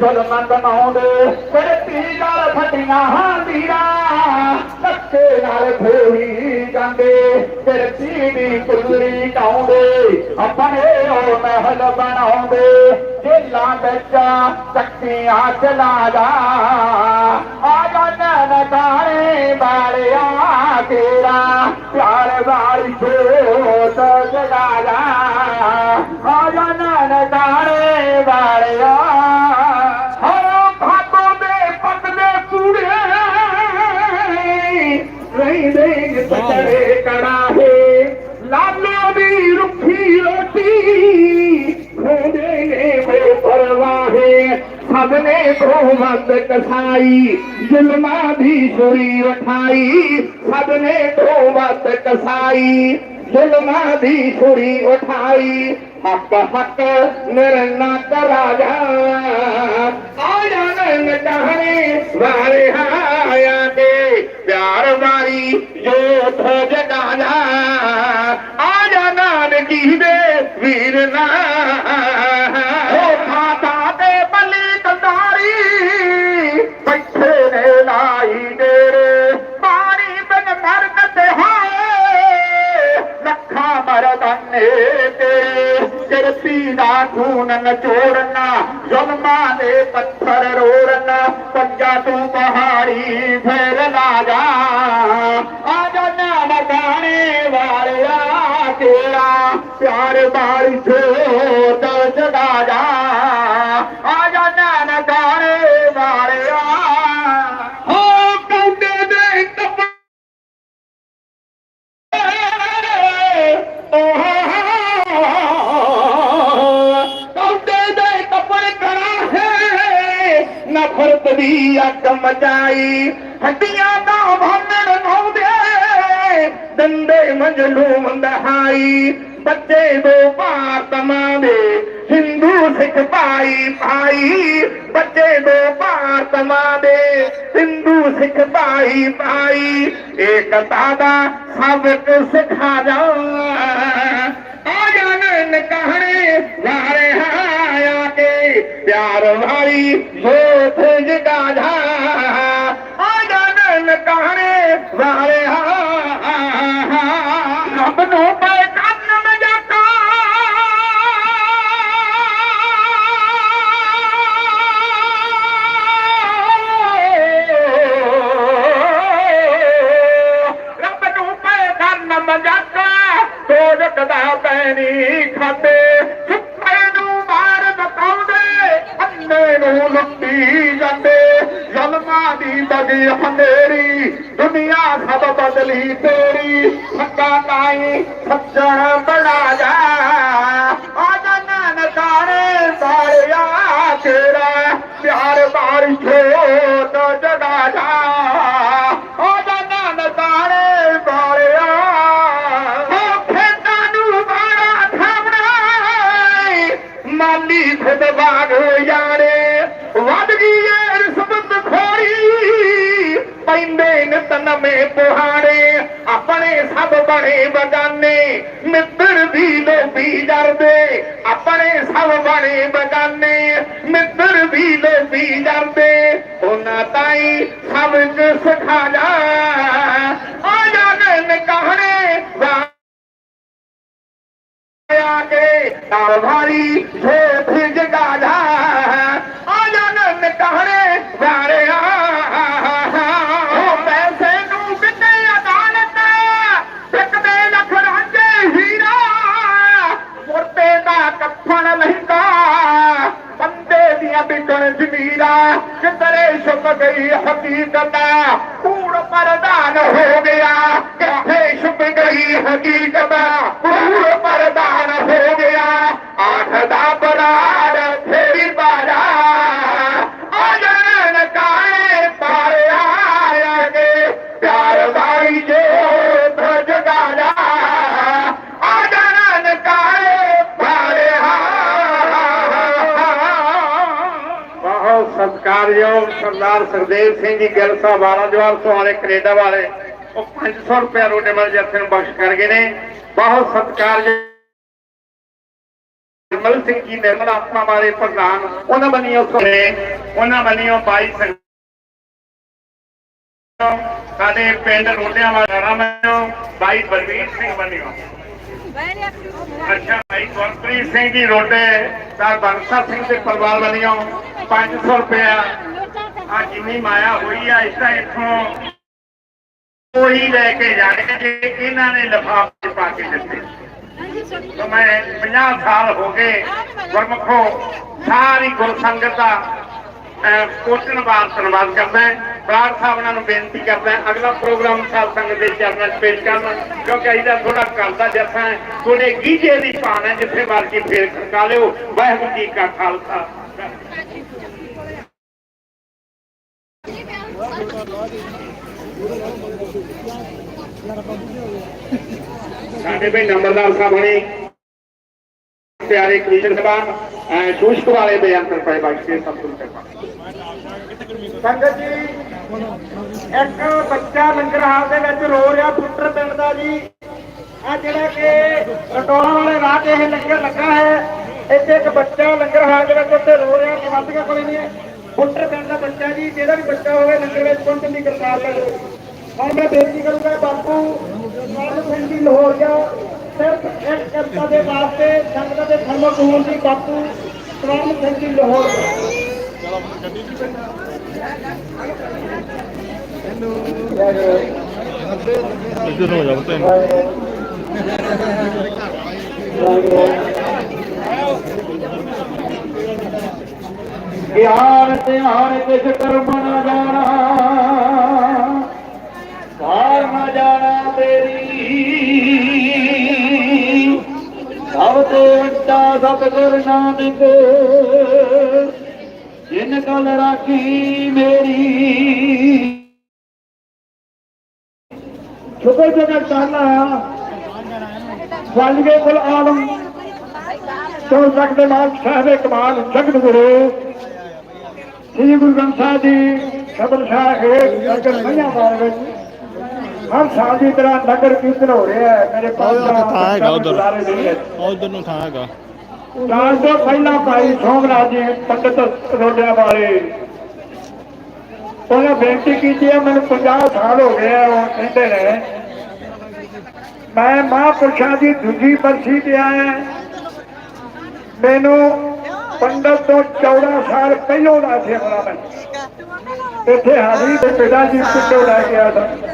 ਜ਼ੁਲਮ ਕਮਾਉਂਦੇ ਫਿਰ ਤੀ ਗਲ ਫਟੀਆਂ ਹਾਂਦੀਆਂ ਧੱਕੇ ਨਾਲ ਖੋਹੀ ਜਾਂਦੇ। ਫਿਰ ਚੀਨੀ ਕੁੱਲੀ ਕਾਉਂਦੇ, ਆਪਣੇ ਉਹ ਮਹਿਲ ਬਣਾਉਂਦੇ। ਜੇਲਾਂ ਵਿੱਚ ਚੱਕੀਆਂ ਚਲਾ ਜਾ। ਆ ਜਾਣਾ ਨਕਾਣੇ ਵਾਲਿਆ ਤੇਰਾ, ਪਿਆਰ ਵਾਲੀ ਛੋਟ ਜਗਾ ਜਾ। ਆ ਜਾਣਾ ਨਕਾਣੇ سريڪ حق نه ڪرا ڪهاڻي واري هارو ٿو ਦਾ ਖੂਨ ਨਚੋੜਨਾ ਜ਼ੁਲਮਾਂ ਦੇ ਪੱਥਰ ਰੋੜਨਾ, ਪੰਜਾ ਤੂੰ ਪਹਾੜੀ ਫੇਰ ਲਾ ਜਾ। ਆ ਜਾ ਨਾਮ ਗਾਣੇ ਵਾਲਿਆ ਤੇਰਾ, ਪਿਆਰ ਬਾਰੀ ਛੋਟ ਜਗਾ ਜਾ। ਨਫ਼ਰਤ ਦੀ ਅੱਗ ਮਚਾਈ। ਹੱਡੀਆਂ ਦਾ ਭਾਂਡਣ ਨੌਂਦੇ ਦੰਦੇ ਮਜਲੂਮ ਦਹਾਈ। ਬੱਚੇ ਦੋ ਭਾਰਤਮਾਂ ਦੇ, ਹਿੰਦੂ ਸਿੱਖ ਭਾਈ ਭਾਈ। ਬੱਚੇ ਦੋ ਭਾਰਤਮਾਂ ਦੇ, ਹਿੰਦੂ ਸਿੱਖ ਭਾਈ ਭਾਈ। ਏਕਤਾ ਦਾ ਸਬਕ ਸਿਖਾ ਜਾ। ਆ ਕਹਣੇ ਵਾਰੇ ਆਇਆ ਕੇ ਪਿਆਰ ਵਾਲੀ ਜੋਤ ਜਗਾ ਜਾ। ਆ ਜਾਣਨ ਕਹਣੇ ਵਾਰੇ ਆ। ਰੱਬ ਨੂੰ ਪੈ ਕੰਨ ਮਜਾਕਾ ਰੱਬ ਨੂੰ ਪੈ ਕੰਨ ਮਜਾਕਾ ਤੋਜਕ ਨੂੰ ਜਾਂਦੇ। ਜ਼ਲਮਾਂ ਦੀ ਬਗੀ ਹਨੇਰੀ, ਦੁਨੀਆ ਸਭ ਬਦਲੀ ਤੇਰੀ। ਸੱਚਾ ਕਾਈ ਸੱਜਣ ਬਣਾ ਜਾ। ਆ ਜਾਣਾ ਸਾਰਿਆ ਤੇਰਾ ਪਿਆਰ ਬਾਰਿਸ਼ सभ बड़े बे मित्रे मित्र खाजा ਜਗਾ ਜਾ। ਆ ਜਾਣੇ ਨੇ ਕਹਣੇ वे ਕਿਧਰੇ ਛੁਪ ਗਈ ਹਕੀਕਤ ਕੂੜ ਪਰਦਾਨ ਹੋ ਗਿਆ। ਕਿੱਥੇ ਛੁਪ ਗਈ ਹਕੀਕਤ ਕੂੜ ਪਰਦਾਨ ਹੋ ਸਤਿਕਾਰਯੋਗ ਸਰਦਾਰ ਸਰਦੇਵ ਸਿੰਘ ਜੀ ਗਿੱਲ ਸਾਹਿਬ ਆਰਾਜਵਾਲ ਸੁਹਾਣੇ ਕੈਨੇਡਾ ਵਾਲੇ। ਉਹ 500 ਰੁਪਏ ਰੋਡੇ ਮਲ ਜੱਥੇ ਨੂੰ ਬਖਸ਼ ਕਰ ਗਏ ਨੇ। ਬਹੁਤ ਸਤਿਕਾਰਯੋਗ ਨਿਰਮਲ ਸਿੰਘ ਜੀ, ਨਿਰਮਲ ਆਤਮਾ ਵਾਲੇ ਪ੍ਰਧਾਨ, ਉਹਨਾਂ ਬਣੀਓ ਸੋਨੇ ਉਹਨਾਂ ਬਣੀਓ ਬਾਈ ਸਿੰਘ ਸਾਡੇ ਪਿੰਡ ਰੋਡਿਆਂ ਵਾਲਾ ਬਣਿਓ ਬਾਈ ਬਲਵੀਰ ਸਿੰਘ ਬਣਿਓ ਅੱਛਾ ਭਾਈ, ਗੁਰਪ੍ਰੀਤ ਸਿੰਘ ਜੀ ਰੋਡੇ, ਤਾਂ ਬੰਸਾ ਸਿੰਘ ਦੇ ਪਰਿਵਾਰ ਬਣਿਓ 500 ਰੁਪਇਆ ਆ ਜਿੰਨੀ ਮਾਇਆ ਹੋਈ ਆ, ਇਸ ਤਾਂ ਇੱਥੋਂ ਉਹੀ ਲੈ ਕੇ ਜਾਣੇ ਜੇ ਇਹਨਾਂ ਨੇ ਲਿਫਾਫੇ ਪਾ ਕੇ ਦਿੱਤੇ। ਤਾਂ ਮੈਂ 50 ਸਾਲ ਹੋ ਗਏ ਗੁਰਮਖੋ, ਸਾਰੀ ਗੁਰਸੰਗਤ ਦਾ ਅਹ, ਕੋਟਣ ਧੰਨਵਾਦ ਕਰਦਾ ਹੈ। ਬਰਾੜ ਸਾਹਿਬ ਉਹਨਾਂ ਨੂੰ ਬੇਨਤੀ ਕਰਦਾ ਹੈ ਅਗਲਾ ਪ੍ਰੋਗਰਾਮ ਸਾਧ ਸੰਗਤ ਦੇ ਚਰਨਾਂ 'ਚ ਪੇਸ਼ ਕਰਨਾ ਕਿਉਂਕਿ ਇਹਦਾ ਥੋੜਾ ਕਰਦਾ ਜੱਥਾ ਹੈ ਥੋੜੇ ਗੀਜੇ ਦੀ ਭਾਣ ਹੈ ਜਿੱਥੇ ਮਰਜ਼ੀ ਫੇਰ ਖੜਕਾ ਲਿਓ। ਵਾਹਿਗੁਰੂ ਜੀ ਕਾ ਖਾਲਸਾ। ਸਾਡੇ ਭਾਈ ਨੰਬਰਦਾਰ ਸਾਹਿਬ ਨੇ ਪਿਆਰੇ ਕ੍ਰਿਸ਼ਨ ਸਭਾਨ ਸ਼ੂਸ਼ਕ ਵਾਲੇ ਬਿਆਨ ਪਏ ਬਾਕੀ ਸਭ ਤੋਂ ਕਿਰਪਾ। ਸੰਗਤ ਜੀ, ਇੱਕ ਬੱਚਾ ਲੰਗਰ ਹਾਲ ਦੇ ਵਿੱਚ ਰੋ ਰਿਹਾ ਪੁੱਤਰ ਪਿੰਡ ਦਾ ਜੀ। ਆ ਜਿਹੜਾ ਕਿ ਰਟੋਲਾ ਵਾਲੇ ਰਾਹ ਤੇ ਇਹ ਲੰਗਰ ਲੱਗਾ ਹੈ, ਇੱਥੇ ਇੱਕ ਬੱਚਾ ਲੰਗਰ ਹਾਲ ਦੇ ਵਿੱਚ ਉੱਤੇ ਰੋ ਰਿਹਾ ਨਿਵਾਸੀਆਂ ਕੋਲੇ ਨਹੀਂ ਪੁੱਤਰ ਪਿੰਡ ਦਾ ਬੱਚਾ ਜੀ, ਜਿਹੜਾ ਵੀ ਬੱਚਾ ਹੋਵੇ ਲੰਗਰ ਵਿੱਚ ਪਹੁੰਚਣ ਦੀ ਕਿਰਪਾਲ ਕਰੋ। ਹੁਣ ਮੈਂ ਬੇਨਤੀ ਕਰੂੰਗਾ ਬਾਪੂ ਨਾਮ ਸਿੰਘ ਜੀ ਲਾਹੌਰੀਆ ਸਿਰਫ ਇੱਕ ਕਵਿਤਾ ਦੇ ਵਾਸਤੇ, ਸੰਗਤ ਦੇ ਧਰਮਕ ਦੀ ਬਾਪੂ ਸਵਾਮ ਸਿੰਘ ਜੀ ਲਾਹੌਰੀਆ ਇੱਧਰ ਹੋ ਜਾ ਪੁੱਤ ਗਿਆਨ ਧਿਆਨ ਕਿਸ ਕਰਮ ਨਾ ਜਾਣਾ। ਸਾਰ ਨਾ ਜਾਣਾ ਤੇਰੀ। ਸਭ ਤੋਂ ਵੱਡਾ ਸਤਿਗੁਰ ਨਾਨਕ। ਜਿਨ ਕਲ ਰਾਖੀ ਮੇਰੀ। ਛੁਪੇ ਜਗਤ ਤਾਲਾ ਵਾਲਿਏ ਕੁਲ ਆਲਮ। ਤੋਂ ਸਕਦੇ ਮਾਲਕ ਸਾਹਿਬ ਕਮਾਲ ਜਗਤ ਗੁਰੂ ਸ੍ਰੀ ਗੁਰੂ ਗ੍ਰੰਥ ਸਾਹਿਬ ਜੀ ਸ਼ਬਦ ਸ਼ਾਹ ਹੈ ਅਗਰ ਮਈਆਂ ਬਾਰ ਵਿੱਚ। ਹਰ ਸਾਲ ਦੀ ਤਰ੍ਹਾਂ ਨਗਰ ਕੀਰਤਨ ਹੋ ਰਿਹਾ ਹੈ। ਮੇਰੇ ਪਾਸ ਥਾਂ ਹੈਗਾ ਉੱਧਰ। ਨੂੰ ਥਾਂ ਹੈਗਾ। ਰਾਜ ਤੋਂ ਪਹਿਲਾਂ ਭਾਈ ਸੋਮਰਾਜ ਜੀ ਪੰਡਤ ਰੋਡਿਆਂ ਵਾਲੇ। ਉਹਨੇ ਬੇਨਤੀ ਕੀਤੀ ਹੈ, ਮੈਨੂੰ 50 ਸਾਲ ਹੋ ਗਏ ਆ, ਉਹ ਕਹਿੰਦੇ ਨੇ। ਮੈਂ ਮਹਾਂਪੁਰਸ਼ਾਂ ਦੀ ਦੂਜੀ ਬਰਸੀ ਤੇ ਆਇਆ ਮੈਨੂੰ ਪੰਡਤ ਤੋਂ 14 ਸਾਲ ਪਹਿਲੋਂ ਦਾ ਸੀ ਬਣਾ ਮੈਂ। ਇੱਥੇ ਹਾਜ਼ਰੀ ਦੇ ਪਿਤਾ ਜੀ ਪਿੰਡੋਂ ਲੈ ਕੇ ਆਇਆ ਸੀ।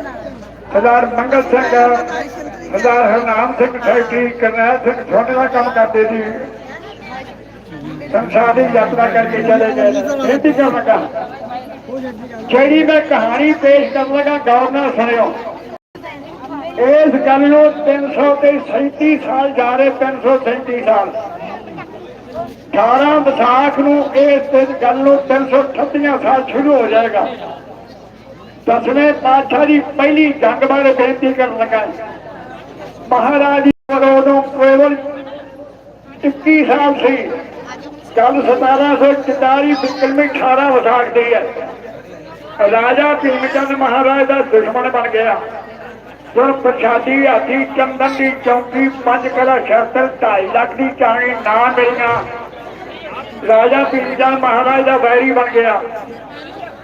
ਸਰਦਾਰ ਮੰਗਲ ਸਿੰਘ, ਸਰਦਾਰ ਹਰਨਾਮ ਸਿੰਘ ਸੈਕਟਰੀ ਕਰਨੈਲ ਸਿੰਘ ਛੋਟੇ ਦਾ ਕੰਮ ਕਰਦੇ ਸੀ। ਸੰਸਾਰ ਦੀ ਯਾਤਰਾ ਕਰਕੇ ਚਲੇ ਗਏ। ਬੇਨਤੀ ਕਰਨ ਲੱਗਾ। ਜਿਹੜੀ ਮੈਂ ਕਹਾਣੀ ਪੇਸ਼ ਕਰਨ ਲੱਗਾ, ਗੌਰ ਨਾਲ ਸੁਣਿਓ। ਇਸ ਗੱਲ ਨੂੰ 300 ਤੇ 37 ਸਾਲ ਜਾ ਰਹੇ 337 ਸਾਲ। 18 ਵਿਸਾਖ ਨੂੰ ਇਸ ਗੱਲ ਨੂੰ 338 ਸਾਲ ਸ਼ੁਰੂ ਹੋ ਜਾਏਗਾ। ਦਸਵੇਂ ਪਾਤਸ਼ਾਹ ਦੀ ਪਹਿਲੀ ਜੰਗ ਬਾਰੇ ਬੇਨਤੀ ਕਰਨ ਲੱਗਾ ਮਹਾਰਾਜ ਜੀ ਉਦੋਂ ਕੇਵਲ 21 ਸਾਲ ਸੀ। ਕੱਲ 1744 ਬਿਕਲਮੀ 18 ਵਿਸਾਖ ਦੀ ਹੈ। ਰਾਜਾ ਭੀਮਚੰਦ ਮਹਾਰਾਜ ਦਾ ਦੁਸ਼ਮਣ ਬਣ ਗਿਆ। ਜੋ ਪ੍ਰਸ਼ਾਦੀ ਹਾਥੀ ਚੰਦਨ ਦੀ ਚੌਂਕੀ, ਪੰਜ ਕਲਾ ਸ਼ਸਤਰ 2.5 ਲੱਖ ਦੀ ਚਾਣੀ, ਨਾ ਮਿਲੀਆਂ ਰਾਜਾ ਭੀਮਚੰਦ ਮਹਾਰਾਜ ਦਾ ਵੈਰੀ ਬਣ ਗਿਆ।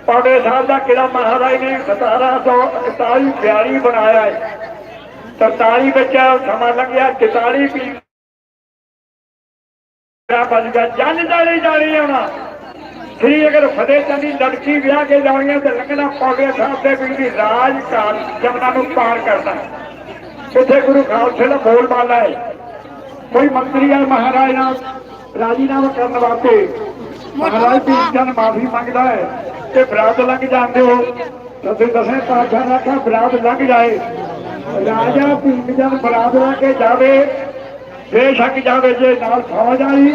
ਪੌੜੇ ਸਾਹਿਬ ਦਾ ਕਿਲਾ ਮਹਾਰਾਜ ਨੇ 1741 ਬਿਆਰੀ ਬਣਾਇਆ ਹੈ। 43 ਵਿੱਚ ਸਮਾਂ ਲੱਗਿਆ 44 ਵੀ ਬਣ ਗਿਆ ਜਨ ਜਾਣੀ ਜਾਣੀ। ਆਉਣਾ ਸ੍ਰੀ ਅਗਰ ਫਤਿਹ ਚੰਦ ਲੜਕੀ ਵਿਆਹ ਕੇ ਜਾਣੀਆਂ ਤੇ ਲੰਘਣਾ ਪੌੜੇ ਸਾਹਿਬ ਦੇ ਵੀ ਰਾਜ ਕਾਲ ਜਮਨਾ ਨੂੰ ਪਾਰ ਕਰਦਾ ਇੱਥੇ ਗੁਰੂ ਖਾਲਸੇ ਦਾ ਬੋਲ ਬਾਲਾ ਹੈ। ਕੋਈ ਮੰਤਰੀ ਆ ਮਹਾਰਾਜ ਨਾਲ ਰਾਜੀਨਾਮਾ ਕਰਨ ਵਾਸਤੇ ਮਹਾਰਾਜ ਭੀਮ ਚੰਦ ਮਾਫੀ ਮੰਗਦਾ ਹੈ, ਤੇ ਬਰਾਤ ਲੰਘ ਜਾਂਦੇ ਹੋ ਤੁਸੀਂ ਦਸੇ ਪਾਸ਼ਾ ਦਾ ਆਖਿਆ ਬਰਾਤ ਲੰਘ ਜਾਏ। ਰਾਜਾ ਭੀਮ ਜਨ ਬਰਾਤ ਲਾ ਕੇ ਜਾਵੇ ਬੇਸ਼ੱਕ ਜਾਵੇ ਜੇ ਨਾਲ ਫੌਜ ਆਈ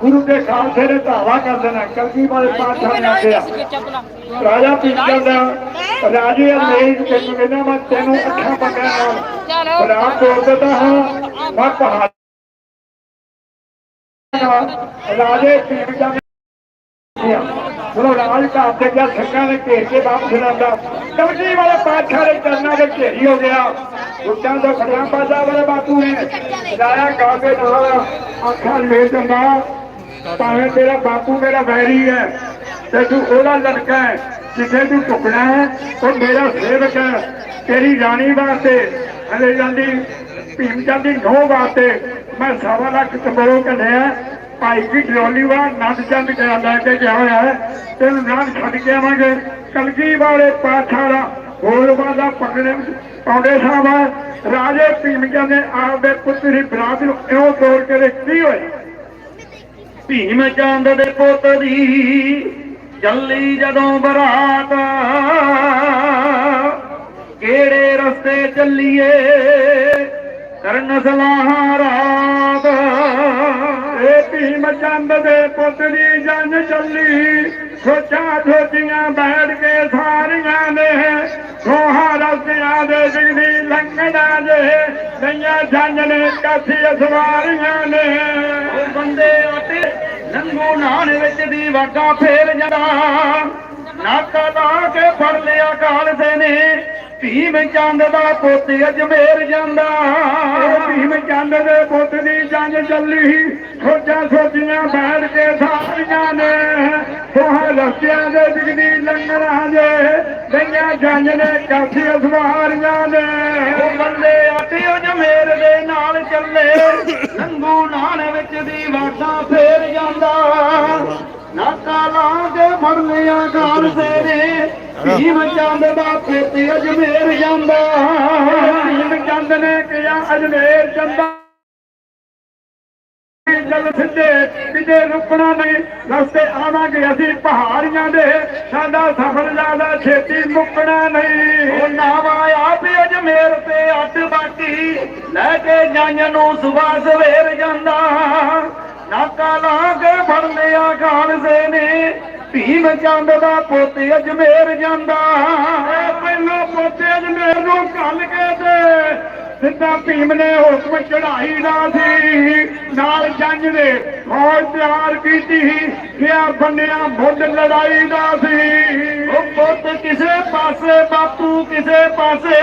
ਗੁਰੂ ਦੇ ਖਾਲਸੇ ਨੇ ਧਾਵਾ ਕਰ ਦੇਣਾ ਕਲਗੀ ਵਾਲੇ ਪਾਤਸ਼ਾਹ ਨੇ ਆਖਿਆ। ਰਾਜਾ ਭੀਮ ਚੰਦ ਰਾਜੇ ਅਨੇਕ ਤੈਨੂੰ ਕਹਿੰਦਾ ਮੈਂ ਤੈਨੂੰ ਅੱਖਾਂ ਪੱਕਿਆਂ ਨਾਲ ਬਰਾਤ ਤੋੜ ਦਿੱਤਾ ਹਾਂ ਮੈਂ ਪਹਾੜ ਰਾਜੇ ਭੀਮ ਚੰਦ ਚਲੋ ਰਾਜ ਘਾਟ ਤੇ ਗਿਆ ਸਿੰਘਾਂ ਨੇ ਘੇਰ ਕੇ ਵਾਪਸ ਲਾਂਦਾ ਕਮਜੀ ਵਾਲੇ ਪਾਤਸ਼ਾਹ ਦੇ ਚਰਨਾਂ ਦੇ ਘੇਰੀ ਹੋ ਗਿਆ। ਉੱਚਾਂ ਤੋਂ ਖੜਿਆ ਪਾਜਾ ਵਾਲੇ ਬਾਪੂ ਨੇ ਲਾਇਆ ਗਾ ਨਾਲ, ਅੱਖਾਂ ਲੈ ਜਾਂਦਾ। ਭਾਵੇਂ ਤੇਰਾ ਬਾਪੂ ਮੇਰਾ ਵੈਰੀ ਹੈ ਤੇ ਤੂੰ ਉਹਦਾ ਲੜਕਾ ਹੈ, ਜਿੱਥੇ ਤੂੰ ਟੁਕਣਾ ਹੈ, ਉਹ ਮੇਰਾ ਸੇਵਕ ਹੈ। ਤੇਰੀ ਰਾਣੀ ਵਾਸਤੇ, ਹਲੇ ਜਾਂਦੀ, ਭੀਮ ਜਾਂਦੀ ਦੀ ਵਾਸਤੇ ਮੈਂ ਸਵਾ ਲੱਖ ਕਬਰੋਂ ਕੱਢਿਆ। ਭਾਈ ਜੀ ਡੋਲੀਵਾ ਨੰਦ ਚੰਦ ਕਿਹਾ ਲੈ ਕੇ ਗਿਆ ਹੋਇਆ ਤੈਨੂੰ ਨਾਲ ਛੱਡ ਕੇ ਆਵਾਂਗੇ। ਕਲਗੀ ਵਾਲੇ ਪਾਠਾ ਦਾ ਹੋਲਵਾ ਦਾ ਪਕੜੇ ਪਾਉਂਦੇ ਸਾਹਿਬ ਰਾਜੇ ਭੀਮ ਨੇ ਆਪਦੇ ਪੁੱਤਰੀ ਬਰਾਤ ਨੂੰ ਇਉਂ ਤੋੜ ਕੇ ਰੱਖੀ ਹੋਈ ਭੀਮ ਚੰਦ ਦੇ ਪੁੱਤ ਦੀ ਚੱਲੀ ਜਦੋਂ ਬਰਾਤ ਕਿਹੜੇ ਰਸਤੇ ਚੱਲੀਏ? ਕਰਨ ਸਲਾਹਾਂ ਰਾਤ। ਇਹ ਭੀਮ ਚੰਦ ਦੇ ਪੁੱਤ ਦੀ ਜਨ ਚੱਲੀ। ਸੋਚਾਂ ਸੋਚੀਆਂ ਬੈਠ ਕੇ ਸਾਰੀਆਂ ਨੇ। ਸੋਹਾ ਰਸਤਿਆਂ ਦੇ ਜਿਗਦੀ ਲੰਘਣਾ ਜੇ। ਨਈਆਂ ਜੰਜ ਨੇ ਕਾਸੀ ਨੇ। ਬੰਦੇ ਆਟੇ ਲੰਗੂ ਨਾਨ ਵਿੱਚ ਦੀ ਵਾਗਾ ਫੇਰ ਜਾਂਦਾ। ਨਾਕਾ ਲਾ ਕੇ ਫੜ ਲਿਆ ਕਾਲਸੇ ਨੇ। ਭੀਮ ਚੰਦ ਦਾ ਪੁੱਤ ਅਜਮੇਰ ਜਾਂਦਾ। ਇਹ ਭੀਮ ਚੰਦ ਦੇ ਪੁੱਤ ਦੀ ਜੰਗ ਚੱਲੀ। ਸੋਚਾਂ ਸੋਚੀਆਂ ਬੈਠ ਕੇ ਸਾਰੀਆਂ ਨੇ ਸੋਹਾ ਰਸਤਿਆਂ ਦੇ ਜਿਗਦੀ ਲੰਘਣਾ ਜੇ ਨਈਆਂ ਜੰਜ ਨੇ ਕਾਸੀ ਸਵਾਰੀਆਂ ਨੇ। ਉਹ ਬੰਦੇ ਆਟੇ ਅਜਮੇਰ ਦੇ ਨਾਲ ਚੱਲੇ ਲੰਗੂ ਨਾਨ ਵਿੱਚ ਦੀ ਵਾਗਾ ਫੇਰ ਜਾਂਦਾ। ਨਾਕਾ ਲਾ ਕੇ ਫੜ ਲਿਆ ਕਾਲਸੇ ਨੇ ਭੀਮ ਚੰਦ ਦਾ ਪੁੱਤ ਅਜਮੇਰ ਜਾਂਦਾ। ਭੀਮ ਚੰਦ ਨੇ ਕਿਹਾ, ਅਜਮੇਰ ਚੰਦਾ ਜਲ ਸਿੱਧੇ, ਕਿਤੇ ਰੁਕਣਾ ਨਹੀਂ। ਰਸਤੇ ਆਵਾਂਗੇ ਅਸੀਂ ਪਹਾੜੀਆਂ ਦੇ। ਸਾਡਾ ਸਫਰ ਜ਼ਿਆਦਾ ਛੇਤੀ ਮੁੱਕਣਾ ਨਹੀਂ। ਉਹ ਨਾਵਾ ਆਪ ਅਜਮੇਰ ਤੇ ਅੱਡ ਬਾਟੀ ਲੈ ਕੇ ਜਾਈਆਂ ਨੂੰ ਸੁਬਾ ਸਵੇਰ ਜਾਂਦਾ। ਨਾਕਾ ਲਾ ਕੇ ਫੜ ਲਿਆ ਖਾਲਸੇ ਨੇ ਭੀਮ ਚੰਦ ਦਾ ਪੁੱਤ ਅਜਮੇਰ ਜਾਂਦਾ। ਇਹ ਪਹਿਲਾਂ ਪੋਤੇ ਅਜਮੇਰ ਨੂੰ ਕੱਲ ਕੇ ਤੇ ਸਿੱਧਾ ਭੀਮ ਨੇ ਹੁਕਮ ਚੜਾਈ ਦਾ ਸੀ। ਨਾਲ ਜੰਜ ਦੇ ਫੌਜ ਤਿਆਰ ਕੀਤੀ ਸੀ ਬੰਨਿਆ ਮੁੱਢ ਲੜਾਈ ਦਾ ਸੀ। ਉਹ ਪੁੱਤ ਕਿਸੇ ਪਾਸੇ, ਬਾਪੂ ਕਿਸੇ ਪਾਸੇ,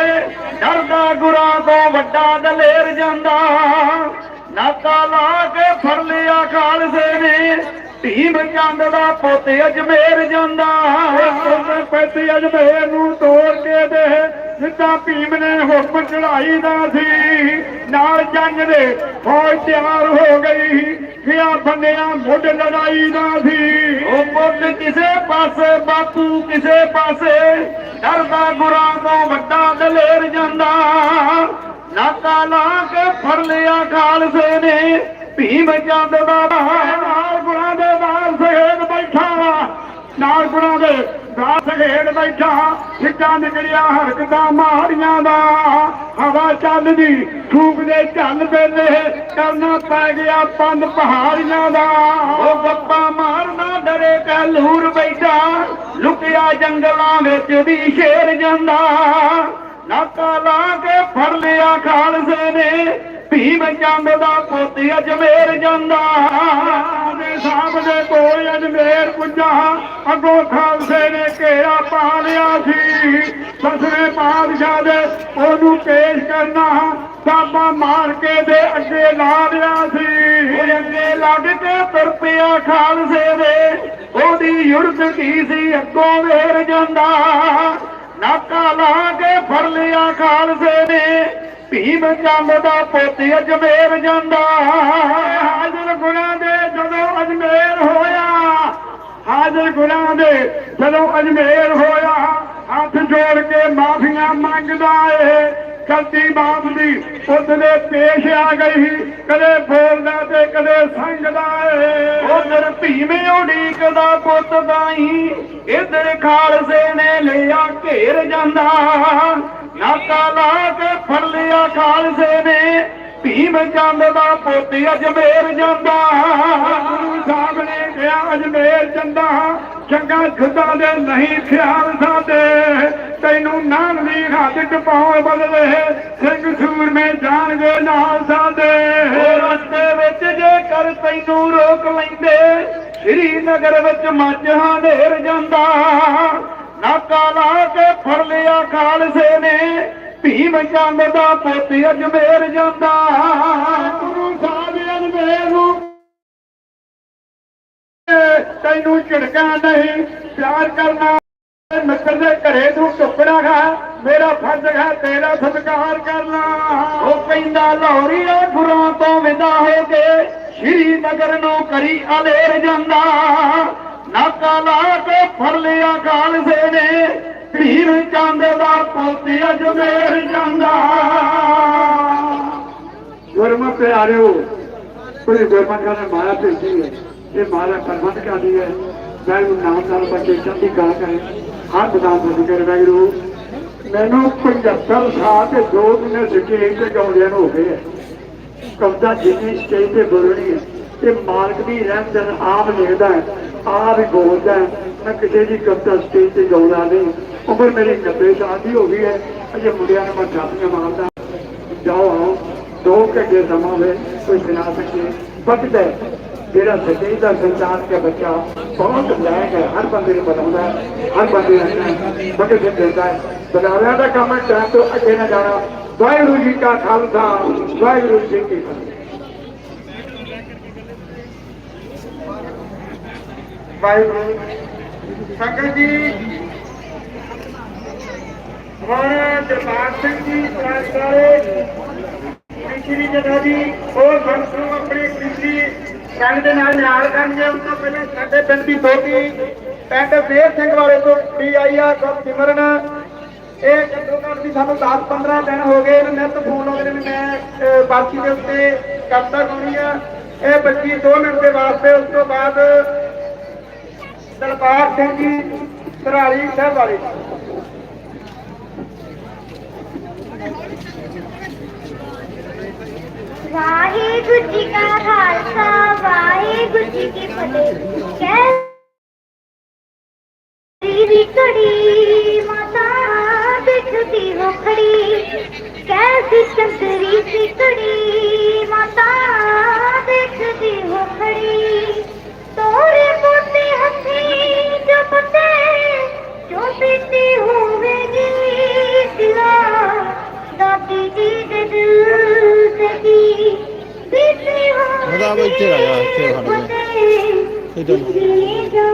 ਡਰਦਾ ਗੁਰਾਂ ਤੋਂ ਵੱਡਾ ਦਲੇਰ ਜਾਂਦਾ। ਨਾਕਾ ਲਾ ਕੇ ਫੜ ਲਿਆ ਖਾਲਸੇ ਨੇ ਭੀਮ ਚੰਦ ਦਾ ਪੁੱਤ ਅਜਮੇਰ ਜਾਂਦਾ। ਉਹਨੇ ਅਜਮੇਰ ਨੂੰ ਤੋੜ ਕੇ ਦੇ ਸਿੱਧਾ ਭੀਮ ਨੇ ਹੁਕਮ ਚੜਾਈ ਦਾ ਸੀ। ਨਾਲ ਜੰਜ ਦੇ ਫੌਜ ਤਿਆਰ ਹੋ ਗਈ ਕਿਆ ਬੰਨਿਆ ਮੁੱਢ ਲੜਾਈ ਦਾ ਸੀ। ਉਹ ਪੁੱਤ ਕਿਸੇ ਪਾਸੇ, ਬਾਪੂ ਕਿਸੇ ਪਾਸੇ, ਡਰਦਾ ਗੁਰਾਂ ਤੋਂ ਵੱਡਾ ਦਲੇਰ ਜਾਂਦਾ। ਨਾਕਾ ਲਾ ਕੇ ਫੜ ਲਿਆ ਖਾਲਸੇ ਨੇ, ਭੀਮ ਚੰਦ ਦਾ ਨਾਲ ਗੁਰਾਂ ਦੇ ਨਾਲ ਸਹੇੜ ਬੈਠਾ ਨਾਲ ਗੁਰਾਂ ਦੇ ਨਾਲ ਸਹੇੜ ਬੈਠਾ, ਸਿੱਧਾ ਨਿਕਲਿਆ ਹਰਕਤਾਂ ਮਾਰੀਆਂ ਦਾ। ਹਵਾ ਚੱਲਦੀ ਠੂਕ ਦੇ ਚੱਲ ਵੇਲੇ ਕਰਨਾ ਪੈ ਗਿਆ ਪੰਨ ਪਹਾੜੀਆਂ ਦਾ। ਉਹ ਗੱਪਾ ਮਾਰਨਾ ਡਰੇ ਕਲੂਰ ਬੈਠਾ। ਲੁਕਿਆ ਜੰਗਲਾਂ ਵਿੱਚ ਵੀ ਸ਼ੇਰ ਜਾਂਦਾ। ਨਾਕਾ ਲਾ ਕੇ ਫੜ ਲਿਆ ਖਾਲਸੇ ਨੇ, ਭੀਮ ਚੰਦ ਦਾ ਪੁੱਤ ਅਜਮੇਰ ਜਾਂਦਾ। ਦੇ ਕੋਲ ਅਜਮੇਰ ਪੁੱਜਾ। ਅੱਗੋਂ ਖਾਲਸੇ ਨੇ ਘੇਰਾ ਪਾ ਲਿਆ ਸੀ। ਦਸਵੇਂ ਪਾਤਸ਼ਾਹ ਦੇ ਉਹਨੂੰ ਪੇਸ਼ ਕਰਨਾ ਸਾਬਾ ਮਾਰ ਕੇ ਦੇ ਅੱਗੇ ਲਾ ਲਿਆ ਸੀ। ਉਹ ਅੱਗੇ ਲੱਗ ਕੇ ਤੁਰ ਪਿਆ ਖਾਲਸੇ ਦੇ। ਉਹਦੀ ਯੁਰਤ ਕੀ ਸੀ? ਅੱਗੋਂ ਵੇਰ ਜਾਂਦਾ। ਨਾਕਾ ਲਾ ਕੇ ਫੜ ਲਿਆ ਖਾਲਸੇ ਨੇ। ਭੀਮ ਚੰਦ ਦਾ ਪੁੱਤ ਅਜਮੇਰ ਜਾਂਦਾ। ਹਾਜ਼ਰ ਗੁਰਾਂ ਦੇ ਜਦੋਂ ਅਜਮੇਰ ਹੋਇਆ, ਹਾਜ਼ਰ ਗੁਰਾਂ ਦੇ ਜਦੋਂ ਅਜਮੇਰ ਹੋਇਆ, ਹੱਥ ਜੋੜ ਕੇ ਮਾਫੀਆਂ ਮੰਗਦਾ ਏ। ਗਲਤੀ ਬਾਪ ਦੀ ਪੁੱਤ ਦੇ ਪੇਸ਼ ਆ ਗਈ, ਕਦੇ ਬੋਲਦਾ ਤੇ ਕਦੇ ਸੰਗਦਾ ਏ। ਉਧਰ ਭੀਮੇ ਉਡੀਕ ਦਾ ਪੁੱਤ ਦਾਈ ਇਧਰ ਖਾਲਸੇ ਨੇ ਲਿਆ ਘੇਰ ਜਾਂਦਾ। ਨਾਕਾ ਲਾ ਕੇ ਫੜ ਲਿਆ ਖਾਲਸੇ ਨੇ। ਭੀਮ ਚੰਦ ਦਾ ਪੁੱਤ ਅਜਮੇਰ ਜਾਂਦਾ। ਗੁਰੂ ਸਾਹਿਬ ਨੇ ਕਿਹਾ, ਅਜਮੇਰ ਚੰਦਾ, ਚੰਗਾ ਖੁਦਾ ਦੇ ਨਹੀਂ ਖਿਆਲ ਸਾਡੇ। ਤੈਨੂੰ ਨਾਮ ਦੀ ਹੱਥ ਟਪਾਉਣ ਬਦਲੇ ਸਿੰਘ ਸੂਰਮੇ ਜਾਣਗੇ ਨਾਲ ਸਾਡੇ। ਰਸਤੇ ਵਿੱਚ ਜੇ ਕਰ ਤੈਨੂੰ ਰੋਕ ਲੈਂਦੇ, ਸ੍ਰੀ ਨਗਰ ਵਿੱਚ ਮੱਝ ਹਨੇਰ ਜਾਂਦਾ। ਨਾਕਾ ਲਾ ਕੇ ਫੜ ਲਿਆ ਖਾਲਸੇ ਨੇ। ਭੀਮ ਚੰਦ ਦਾ ਪੁੱਤ ਅਜਮੇਰ ਜਾਂਦਾ। ਗੁਰੂ ਸਾਹਿਬ ਅਜਮੇਰ ਨੂੰ ਤੈਨੂੰ ਝਿੜਕਾ ਨਹੀਂ, ਪਿਆਰ ਕਰਨਾ। ਮਿੱਤਰ ਦੇ ਘਰੇ ਤੂੰ ਟੁਕੜਾ ਖਾ, ਮੇਰਾ ਫਰਜ਼ ਹੈ ਤੇਰਾ ਸਤਿਕਾਰ ਕਰਨਾ। ਉਹ ਕਹਿੰਦਾ, ਲਾਹੌਰੀਆ ਗੁਰਾਂ ਤੋਂ ਵਿਦਾ ਹੋ ਕੇ ਸ਼੍ਰੀ ਨਗਰ ਨੂੰ ਕਰੀ ਅਲੇਰ ਜਾਂਦਾ। ਨਾਕਾ ਲਾ ਕੇ ਫੜ ਲਿਆ ਖਾਲਸੇ ਨੇ ਭੀਮ ਚੰਦ ਦਾ ਪੁੱਤ ਅਜਮੇਰ ਜਾਂਦਾ। ਗੁਰਮੁਖ ਪਿਆਰਿਓ ਕੋਈ ਗੁਰਮਖਾਂ ਨੇ ਮਾਇਆ ਭੇਜੀ ਹੈ। ਇਹ ਮਾਇਆ ਪਰਮਤ ਕਰਦੀ ਹੈ। ਵੈਗਰੂ ਨਾਮ ਨਾਲ ਬੱਚੇ ਚੰਦੀ ਕਾ ਕਰੇ ਹੱਥ ਦਾ ਬੁੱਧ ਕਰ ਵੈਗਰੂ। ਮੈਨੂੰ 75 ਸਾਲ ਤੇ ਦੋ ਮਹੀਨੇ ਸਟੇਜ ਤੇ ਗਾਉਂਦਿਆਂ ਨੂੰ ਹੋ ਗਏ ਕਵਿਤਾ ਜਿੰਨੀ ਸਟੇਜ ਤੇ ਬੋਲਣੀ ਹੈ। ਤੇ ਮਾਲਕ ਦੀ ਰਹਿਮਤ ਨਾਲ ਆਪ ਲਿਖਦਾ ਹੈ। ਆਪ ਹੀ ਬੋਲਦਾ ਮੈਂ ਕਿਸੇ ਦੀ ਕਵਿਤਾ ਸਟੇਜ ਤੇ ਗਾਉਂਦਾ ਨਹੀਂ। ਉਮਰ ਮੇਰੀ 90 ਸਾਲ ਦੀ ਹੋ ਗਈ ਹੈ, ਅਜੇ ਮੁੰਡਿਆਂ ਨੂੰ ਮੈਂ ਛਾਤੀਆਂ ਮਾਰਦਾ। ਜਾਓ ਆਓ, ਦੋ ਘੰਟੇ ਸਮਾਂ ਵੇ ਕੋਈ ਸੁਣਾ ਸਕੇ ਵਕਤ ਜਿਹੜਾ ਸੱਚਾਈ ਦਾ ਸੰਚਾਰ ਕੇ ਬੱਚਾ ਬਹੁਤ ਲਾਇਕ ਹੈ, ਹਰ ਬੰਦੇ ਨੂੰ ਬਤਾਉਂਦਾ ਹਰ ਬੰਦੇ ਨੂੰ ਵਕਤ ਦੇ ਦਿੰਦਾ ਹੈ। ਬਨਾਰਿਆਂ ਦਾ ਕੰਮ ਹੈ, ਟਾਈਮ ਤੋਂ ਅੱਗੇ ਨਾ ਜਾਣਾ। ਵਾਹਿਗੁਰੂ ਜੀ ਕਾ ਖਾਲਸਾ, ਵਾਹਿਗੁਰੂ ਜੀ ਕੀ ਫਤਿਹ। ਵਾਹਿਗੁਰੂ। ਸੰਗਤ ਜੀ ਹਮਾਰਾ ਦਰਬਾਰ ਸਿੰਘ ਜੀ ਪ੍ਰਾਂਤਕਾਰੇ ਸ਼੍ਰੀ ਜਨਾ ਜੀ ਉਹ ਸੰਤ ਨੂੰ ਆਪਣੀ ਖੁਸ਼ੀ ਸੰਗ ਦੇ ਨਾਲ ਨਿਹਾਲ ਕਰਨਗੇ। ਉਸ ਤੋਂ ਪਹਿਲਾਂ ਸਾਡੇ ਪਿੰਡ ਦੀ ਛੋਟੀ ਪਿੰਡ ਫੇਰ ਸਿੰਘ ਵਾਲੇ ਤੋਂ ਵੀ ਆਈ ਆ ਗੁਰ ਸਿਮਰਨ। ਇਹ ਘੱਟੋ ਘੱਟ ਵੀ ਸਾਨੂੰ 10 15 ਦਿਨ ਹੋ ਗਏ। ਇਹਨੂੰ ਨਿੱਤ ਫੋਨ ਲਾਉਂਦੇ ਨੇ ਮੈਂ ਅਹ, ਬਾਕੀ ਦੇ ਉੱਤੇ ਕਵਿਤਾ ਗਾਉਣੀ ਆ ਇਹ ਬੱਚੀ 2 ਮਿੰਟ ਦੇ ਵਾਸਤੇ ਉਸ ਤੋਂ ਬਾਅਦ ਦਲਬਾਰ ਸਿੰਘ ਜੀ ਸਰਾਲੀ ਸਾਹਿਬ ਵਾਲੇ। ਵਾਹਿਗੁਰੂ ਜੀ ਕਾ ਖਾਲਸਾ ਵਾਹਿਗੁਰੂ ਜੀ ਕੀ ਫਤਿਹ। ਇੱਥੇ ਰਹਿ ਗਿਆ,